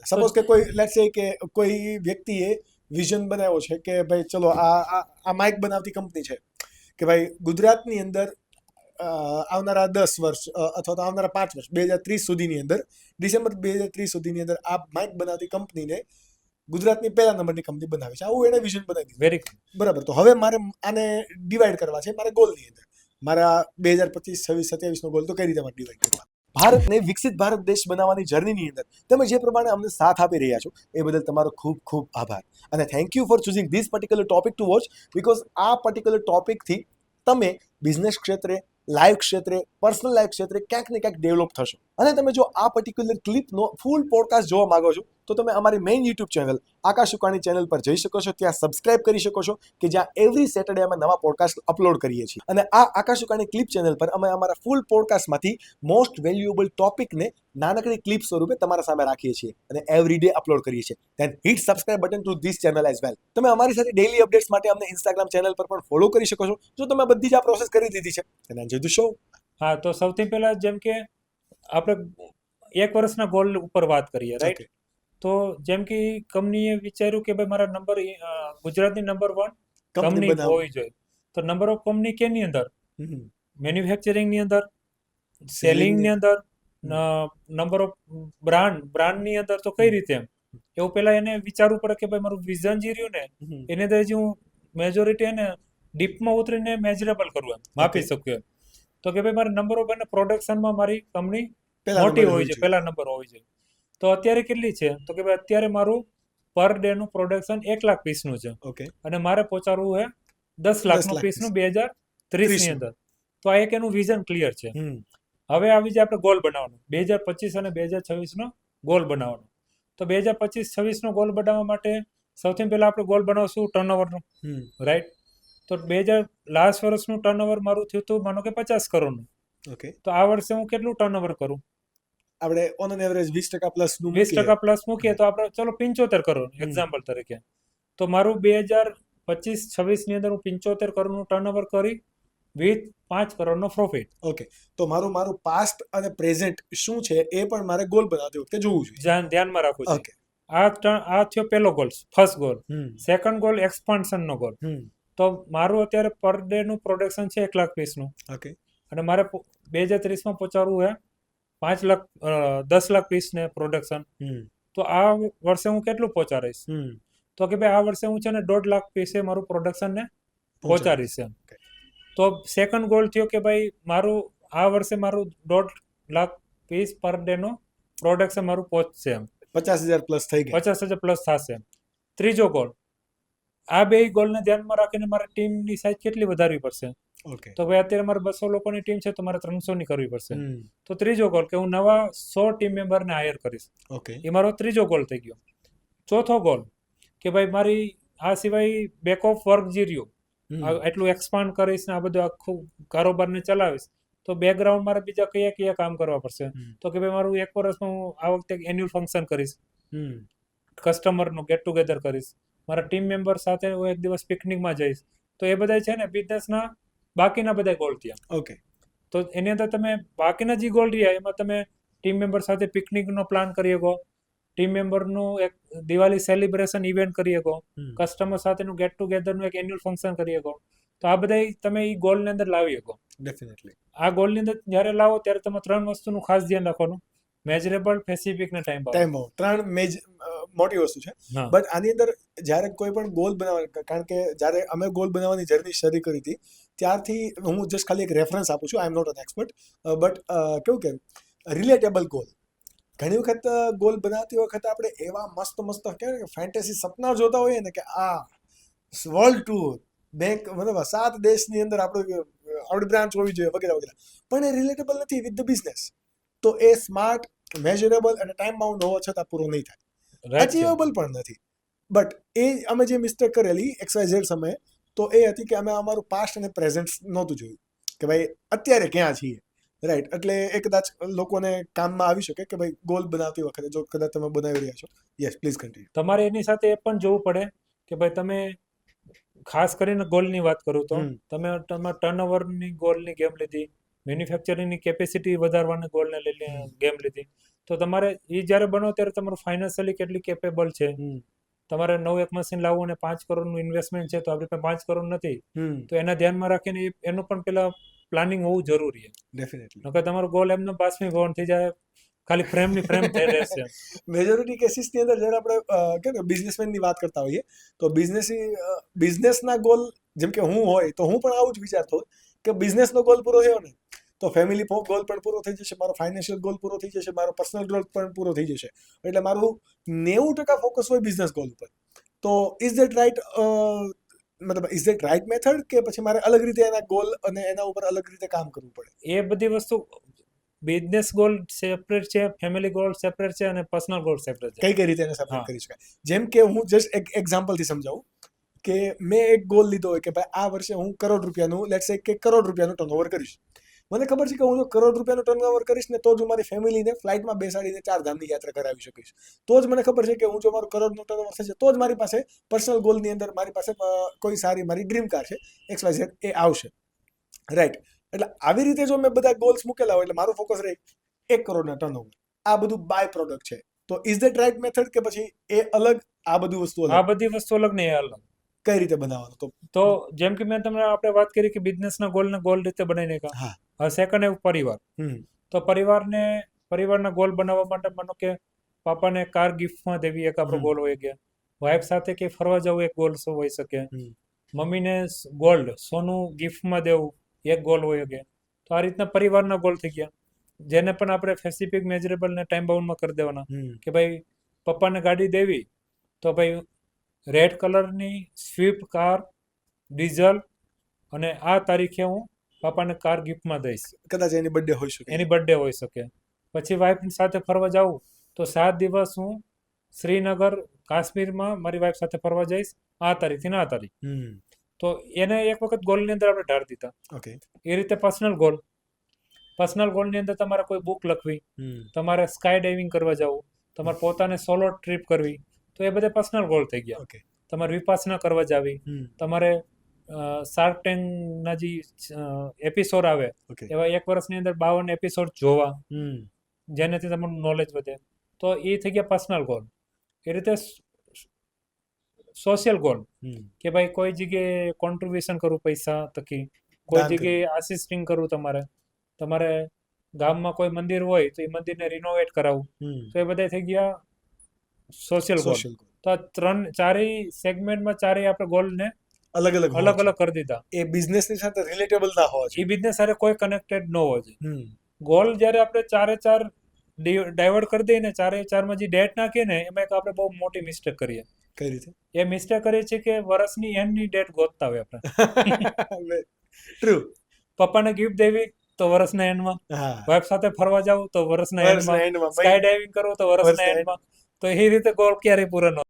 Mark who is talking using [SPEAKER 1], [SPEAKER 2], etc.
[SPEAKER 1] Suppose કે કોઈ let's સે કે કોઈ વ્યક્તિએ વિઝન બનાવ્યો છે કે ભાઈ ચલો આ આ માઇક બનાવતી કંપની છે કે ભાઈ ગુજરાતની અંદર આવનારા દસ વર્ષ અથવા તો આવનારા પાંચ વર્ષ બે હજાર ત્રીસ સુધીની અંદર ડિસેમ્બર બે હજાર ત્રીસ સુધીની અંદર આ માઇક બનાવતી કંપનીને ગુજરાતની પહેલા નંબરની કંપની બનાવી છે. આવું એને વિઝન બનાવી દીધું.
[SPEAKER 2] વેરી
[SPEAKER 1] બરાબર. તો હવે મારે આને ડિવાઈડ કરવા છે મારે ગોલની અંદર. મારા બે હજાર પચીસ છવ્વીસ સત્યાવીસનો ગોલ તો કઈ રીતે મારે ડિવાઈડ કરવા? ભારતને વિકસિત ભારત દેશ બનાવવાની જર્નીની અંદર તમે જે પ્રમાણે અમને સાથ આપી રહ્યા છો, એ બદલ તમારો ખૂબ ખૂબ આભાર. અને thank you for choosing this particular topic to watch because આ પર્ટિક્યુલર ટોપિકથી તમે બિઝનેસ ક્ષેત્રે લાઈફ ક્ષેત્રે પર્સનલ લાઈફ ક્ષેત્રે ક્યાંક ને ક્યાંક ડેવલપ થશો. અને તમે જો આ પર્ટિક્યુલર ક્લિપનો ફૂલ પોડકાસ્ટ જોવા માંગો છો, તો તમે અમારી main YouTube channel Akash Ukani channel પર જઈ શકો છો. ત્યાં સબસ્ક્રાઇબ કરી શકો છો કે જ્યાં એવરી સેટરડે અમે નવા પોડકાસ્ટ અપલોડ કરીએ છીએ. અને આ આકાશ ઉકાણી ક્લિપ ચેનલ પર અમે અમારા ફૂલ પોડકાસ્ટમાંથી મોસ્ટ વેલ્યુએબલ ટોપિકને નાનકડી ક્લિપ સ્વરૂપે તમારા સામે રાખીએ છીએ અને એવરી ડે અપલોડ કરીએ છીએ. Then hit subscribe button to this channel as well તમે અમારી સાથે ડેલી અપડેટ્સ માટે અમને ઇન્સ્ટાગ્રામ ચેનલ પર પણ ફોલો કરી શકો છો. જો તમે બધી જ આ પ્રોસેસ કરી દીધી છે અને ધ શો
[SPEAKER 2] હા, તો સૌથી પહેલા જેમ કે આપણે એક વર્ષના ગોલ ઉપર વાત કરીએ રાઈટ તો જેમ કે કંપનીએ વિચાર્યું કે ભાઈ મારા નંબર ગુજરાતની નંબર વન
[SPEAKER 1] કંપની
[SPEAKER 2] હોવી જોઈએ. તો નંબર ઓફ કંપની કેની અંદર. મેન્યુફેક્ચરિંગની અંદર સેલિંગની અંદર નંબર ઓફ બ્રાન્ડ બ્રાન્ડની અંદર તો કઈ રીતે એમ? એવું પેલા એને વિચારવું પડે કે ભાઈ મારું વિઝન જે રહ્યું ને
[SPEAKER 1] એને
[SPEAKER 2] એની અંદર જે હું મેજોરિટી એને ડીપમાં ઉતરીને મેજરેબલ કરવું એમ માપી શકું એમ. તો કે ભાઈ મારે નંબર અને પ્રોડક્શનમાં મારી કંપની મોટી હોય છે પહેલા નંબર હોય છે તો અત્યારે કેટલી છે? તો કે ભાઈ અત્યારે મારું પર ડે નું પ્રોડક્શન એક લાખ પીસનું છે.
[SPEAKER 1] ઓકે
[SPEAKER 2] અને મારે પહોંચાડવું છે દસ લાખનું
[SPEAKER 1] પીસ
[SPEAKER 2] પીસનું બે હજાર ત્રીસની. અંદર. તો આ એક એનું વિઝન ક્લિયર છે. હવે આવી જાય આપણે ગોલ બનાવવાનો. બે હજાર પચીસ અને બે હજાર છવ્વીસનો ગોલ બનાવવાનો. તો બે હજાર પચીસ છવ્વીસનો ગોલ બનાવવા માટે સૌથી પહેલા આપણે ગોલ બનાવશું ટર્નઓવરનો રાઈટ તો બે હજાર લાસ્ટ વર્ષનું ટર્નઓવર મારું થયું હતું માનો કે પચાસ કરોડનું.
[SPEAKER 1] ઓકે
[SPEAKER 2] તો આ વર્ષે હું કેટલું ટર્નઓવર કરું?
[SPEAKER 1] આપણે ઓન એન એવરેજ વીસ ટકા પ્લસનું
[SPEAKER 2] વીસ ટકા પ્લસ મૂકીએ તો આપણે ચલો પંચોતેર કરોડ એક્ઝામ્પલ તરીકે. તો મારું બે હજાર પચીસ છવ્વીસની અંદર હું પંચોતેર કરોડનું ટર્નઓવર કરી વિથ પાંચ કરોડનો પ્રોફિટ
[SPEAKER 1] ઓકે તો મારું મારું પાસ્ટ અને પ્રેઝન્ટ શું છે એ પણ મારે ગોલ બનાવતી વખતે જોવું જોઈએ.
[SPEAKER 2] ધ્યાન ધ્યાનમાં રાખવું
[SPEAKER 1] ઓકે
[SPEAKER 2] આ આ થયો પહેલો goal first goal second goal એક્સપાન્શનનો goal તો મારું અત્યારે પર ડે નું પ્રોડક્શન છે એક લાખ પીસનું
[SPEAKER 1] ઓકે
[SPEAKER 2] અને મારે બે હજાર ત્રીસમાં પહોંચાડવું છે પાંચ લાખ દસ લાખ પીસને પ્રોડક્શન તો આ વર્ષે હું કેટલું પહોંચાડીશ? તો કે ભાઈ આ વર્ષે હું છે ને દોઢ લાખ પીસે મારું પ્રોડક્શન ને પહોંચાડીશ. એમ. તો સેકન્ડ ગોલ થયો કે ભાઈ મારું આ વર્ષે મારું દોઢ લાખ પીસ પર ડે નું પ્રોડક્શન મારું પહોંચશે એમ.
[SPEAKER 1] પચાસ હજાર પ્લસ થઈ ગયા.
[SPEAKER 2] પચાસ હજાર પ્લસ થશે ત્રીજો ગોલ આ બે ગોલને ધ્યાનમાં રાખીને મારે ટીમની સાઇઝ કેટલી વધારવી પડશે?
[SPEAKER 1] ઓકે
[SPEAKER 2] તો ભાઈ અત્યારે મારે બસો લોકોની ટીમ છે તો મારે ત્રણસો ની કરવી પડશે. તો ત્રીજો ગોલ કે હું નવા સો ટીમ મેમ્બરને હાયર કરીશ.
[SPEAKER 1] ઓકે
[SPEAKER 2] એ મારો ત્રીજો ગોલ થઈ ગયો. ચોથો ગોલ કે ભાઈ મારી આ સિવાય બેક ઓફ વર્ક જે રહ્યું એટલું એક્સપાન્ડ કરીશ ને આ બધું આખું કારોબારને ચલાવીશ તો બેકગ્રાઉન્ડ મારે બીજા કયા કયા કામ કરવા પડશે? તો કે ભાઈ મારું એક વર્ષમાં હું આ વખતે એન્યુઅલ ફંક્શન કરીશ. કસ્ટમરનું ગેટ ટુગેધર કરીશ. મારા ટીમ મેમ્બર સાથે હું એક દિવસ પિકનિકમાં જઈશ. તો એ બધા છે ને બિઝનેસના બાકીના બધા ગોલ થયા.
[SPEAKER 1] ઓકે
[SPEAKER 2] તો એની અંદર તમે બાકીના જે ગોલ રહ્યા એમાં તમે ટીમ મેમ્બર સાથે પિકનિકનો પ્લાન કરી શકો. ટીમ મેમ્બરનું એક દિવાળી સેલિબ્રેશન ઇવેન્ટ કરી શકો. કસ્ટમર સાથેનું ગેટ ટુગેધરનું એક એન્યુઅલ ફંક્શન કરી શકો. તો આ બધા તમે એ ગોલની અંદર લાવી શકો.
[SPEAKER 1] ડેફિનેટલી
[SPEAKER 2] આ ગોલની અંદર જ્યારે લાવો ત્યારે તમે ત્રણ વસ્તુનું ખાસ ધ્યાન રાખવાનું. મેજરેબલ સ્પેસિફિક ને ટાઈમ બાઉન્ડ
[SPEAKER 1] ટાઈમ ત્રણ મેજ મોટી વસ્તુ છે. બટ આની અંદર જ્યારે કોઈ પણ ગોલ બનાવવા કારણ કે જ્યારે અમે ગોલ બનાવવાની જર્ની શરૂ કરી હતી ત્યારથી હું જસ્ટ ખાલી એક રેફરન્સ આપું છું. I am not an expert but કેવું કે રિલેટેબલ ગોલ ઘણી વખત ગોલ બનાવતી વખતે આપણે એવા મસ્ત મસ્ત કહેવાય કે ફેન્ટેસી સપના જોતા હોઈએ ને કે આ વર્લ્ડ ટૂર બેંક મતલબ સાત દેશની અંદર આપણું આપણી બ્રાન્ચ હોવી જોઈએ વગેરે વગેરે. પણ એ રિલેટેબલ નથી વિથ ધ બિઝનેસ તો એ સ્માર્ટ મેઝરેબલ અને ટાઈમ બાઉન્ડ હોવા છતાં પૂરો નહીં થાય. અચીવેબલ પણ નથી. બટ એ અમે જે મિસ્ટેક કરેલી એક્સ સમયે તો એ હતી કે અમે અમારું પાસ્ટ અને પ્રેઝન્ટ નહોતું જોયું. કે ભાઈ અત્યારે ક્યાં છીએ? રાઈટ એટલે એ કદાચ લોકોને કામમાં આવી શકે કે ભાઈ ગોલ બનાવતી વખતે જો કદાચ તમે બનાવી રહ્યા છો. યસ પ્લીઝ કન્ટિન્યુ
[SPEAKER 2] તમારે એની સાથે એ પણ જોવું પડે કે ભાઈ તમે ખાસ કરીને ગોલની વાત કરું તો. તમે તમારા ટર્નઓવરની ગોલની ગેમ લીધી? મેન્યુફેક્ચરિંગની કેપેસિટી વધારવાને ગોલને લઈને ગેમ લીધી. તો તમારે એ જ્યારે બનો ત્યારે તમારું ફાઇનાન્શિયલી કેટલી કેપેબલ છે? તમારે નવું એક મશીન લાવવું અને પાંચ કરોડનું ઇન્વેસ્ટમેન્ટ છે તો આપણી પાસે પાંચ કરોડ નથી. તો એના ધ્યાનમાં રાખીને એનું પણ પેલા પ્લાનિંગ હોવું જરૂરી છે.
[SPEAKER 1] ડેફિનેટલી
[SPEAKER 2] નકર તમારો ગોલ એમનો બાષ્પીભવન થઈ જાય ખાલી ફ્રેમની ફ્રેમ થઈ રહેશે
[SPEAKER 1] મેજોરિટી કેસીસની અંદર જ્યારે આપણે કે ને બિઝનેસમેનની વાત કરતા હોઈએ તો બિઝનેસ બિઝનેસના ગોલ જેમ કે હું હોય તો હું પણ આવું જ વિચારતો કે બિઝનેસનો ગોલ પૂરો થયો ને તો ફેમિલી ગોલ પણ પૂરો થઈ જશે મારો ફાઇનાન્શિયલ ગોલ પૂરો થઈ જશે મારો પર્સનલ ગોલ પણ પૂરો થઈ જશે. એટલે મારું નેવું ટકા ફોકસ હોય બિઝનેસ ગોલ ઉપર. તો ઇઝ ધેટ રાઇટ મતલબ ઇઝ ધેટ રાઇટ મેથડ કે પછી મારે અલગ રીતે એના ગોલ અને એના ઉપર અલગ રીતે કામ કરવું પડે?
[SPEAKER 2] એ બધી વસ્તુ બિઝનેસ ગોલ સેપરેટ છે ફેમિલી ગોલ સેપરેટ છે અને પર્સનલ ગોલ સેપરેટ છે.
[SPEAKER 1] કઈ કઈ રીતે એને સેપરેટ કરી શકાય? જેમ કે હું જસ્ટ એક એક્ઝામ્પલથી સમજાવું. કે મેં એક ગોલ લીધો હોય કે ભાઈ આ વર્ષે હું કરોડ રૂપિયાનું લેટ્સ સે કે કરોડ રૂપિયાનું ટર્નઓવર કરીશ. મને ખબર છે કે હું જો કરોડ રૂપિયાનું ટર્નઓવર કરીશ ને તો જ હું મારી ફેમિલીને ફ્લાઇટમાં બેસાડીને ચાર ધામની યાત્રા કરાવી શકીશ. તો જ મને ખબર છે કે હું જો મારું કરોડનું ટર્નઓવર થશે તો જ મારી પાસે પર્સનલ ગોલની અંદર મારી પાસે કોઈ સારી મારી ડ્રીમ કાર છે એક્સ વાય ઝેડ એ આવશે. રાઈટ એટલે આવી રીતે જો મેં બધા ગોલ્સ મૂકેલા હોય એટલે મારું ફોકસ રહે એક કરોડના ટર્નઓવર આ બધું બાય પ્રોડક્ટ છે. તો ઇઝ ધેટ રાઈટ મેથડ કે પછી એ અલગ આ બધી વસ્તુ
[SPEAKER 2] આ બધી વસ્તુ અલગ નહીં અલગ.
[SPEAKER 1] કઈ રીતે બનાવવાનું? તો
[SPEAKER 2] તો જેમ કે મેં તમને આપણે વાત કરી કે બિઝનેસના ગોલને ગોલ રીતે બનાવીને
[SPEAKER 1] હા.
[SPEAKER 2] સેકન્ડ એવું પરિવાર. તો પરિવારને પરિવારના ગોલ બનાવવા માટે માનો કે પાપાને કાર ગિફ્ટમાં દેવી એક આપણો ગોલ હોય ગયા. વાઇફ સાથે કે ફરવા જવું એક ગોલ હોઈ શકે. મમ્મીને ગોલ્ડ સોનું ગિફ્ટમાં દેવું એક ગોલ હોય ગયા તો આ રીતના પરિવારના ગોલ થઈ ગયા. જેને પણ આપણે સ્પેસિફિક મેજરેબલ ને ટાઈમ બાઉન્ડમાં કરી દેવાના. કે ભાઈ પપ્પાને ગાડી દેવી તો ભાઈ રેડ કલરની સ્વિફ્ટ કાર ડીઝલ અને આ તારીખે હું પાપાને કાર ગિફ્ટમાં દઈશ.
[SPEAKER 1] કદાચ એની બર્થડે હોઈ શકે.
[SPEAKER 2] એની બર્થડે હોઈ શકે. પછી વાઈફ સાથે ફરવા જાઉં તો સાત દિવસ હું શ્રીનગર કાશ્મીરમાં મારી વાઈફ સાથે ફરવા જઈશ આ તારીખથી ના તારીખ. તો એને એક વખત ગોલની અંદર આપણે ઢાળ દીધા.
[SPEAKER 1] ઓકે
[SPEAKER 2] એ રીતે પર્સનલ ગોલ પર્સનલ ગોલની અંદર તમારે કોઈ બુક લખવી તમારે સ્કાય ડાઇવિંગ કરવા જવું તમારે પોતાને સોલો ટ્રીપ કરવી તો એ બધા પર્સનલ ગોલ થઈ ગયા.
[SPEAKER 1] ઓકે
[SPEAKER 2] તમારે વિપાસના કરવા જાવી તમારે શાર્ક ટેન્કના જે એપિસોડ આવે. એવા એક વર્ષની અંદર બાવન એપિસોડ જોવા. જેનાથી તમારું નોલેજ વધે. તો એ થઈ ગયા પર્સનલ ગોલ એ રીતે સોશિયલ ગોલ કે ભાઈ કોઈ જગ્યાએ કોન્ટ્રીબ્યુશન કરવું પૈસા થકી કોઈ. જગ્યાએ આસિસ્ટિંગ કરવું તમારે. તમારે ગામમાં કોઈ મંદિર હોય તો એ મંદિરને રિનોવેટ કરાવવું તો એ બધા થઈ ગયા સોશિયલ ગોલ તો આ ત્રણ ચારેય સેગમેન્ટમાં ચારેય આપણે ગોલને
[SPEAKER 1] અલગ અલગ
[SPEAKER 2] અલગ અલગ કરી દીધા.
[SPEAKER 1] એ બિઝનેસની સાથે રિલેટેબલ ના હોવા
[SPEAKER 2] એ બિઝનેસ સાથે કોઈ કનેક્ટેડ ન હોય છે. ગોલ જ્યારે આપણે ચારે ચાર ડાયવર્ટ કરી દઈએ ને ચારે ચારમાં જે ડેટ નાખીએ ને એમાં એક આપણે બહુ મોટી મિસ્ટેક કરીએ.
[SPEAKER 1] કઈ રીતે?
[SPEAKER 2] એ મિસ્ટેક કરીએ છીએ કે વર્ષની એન્ડની ડેટ ગોતતા હોય આપણે.
[SPEAKER 1] ટ્રુ
[SPEAKER 2] પપ્પાને ગિફ્ટ દેવી તો વર્ષના એન્ડમાં વાઈફ સાથે ફરવા જાવ તો વર્ષના
[SPEAKER 1] એન્ડમાં
[SPEAKER 2] સ્કાય ડાઇવિંગ કરવું તો વર્ષના
[SPEAKER 1] વર્ષના
[SPEAKER 2] એન્ડમાં તો એ રીતે ગોલ ક્યારેય પૂરો ન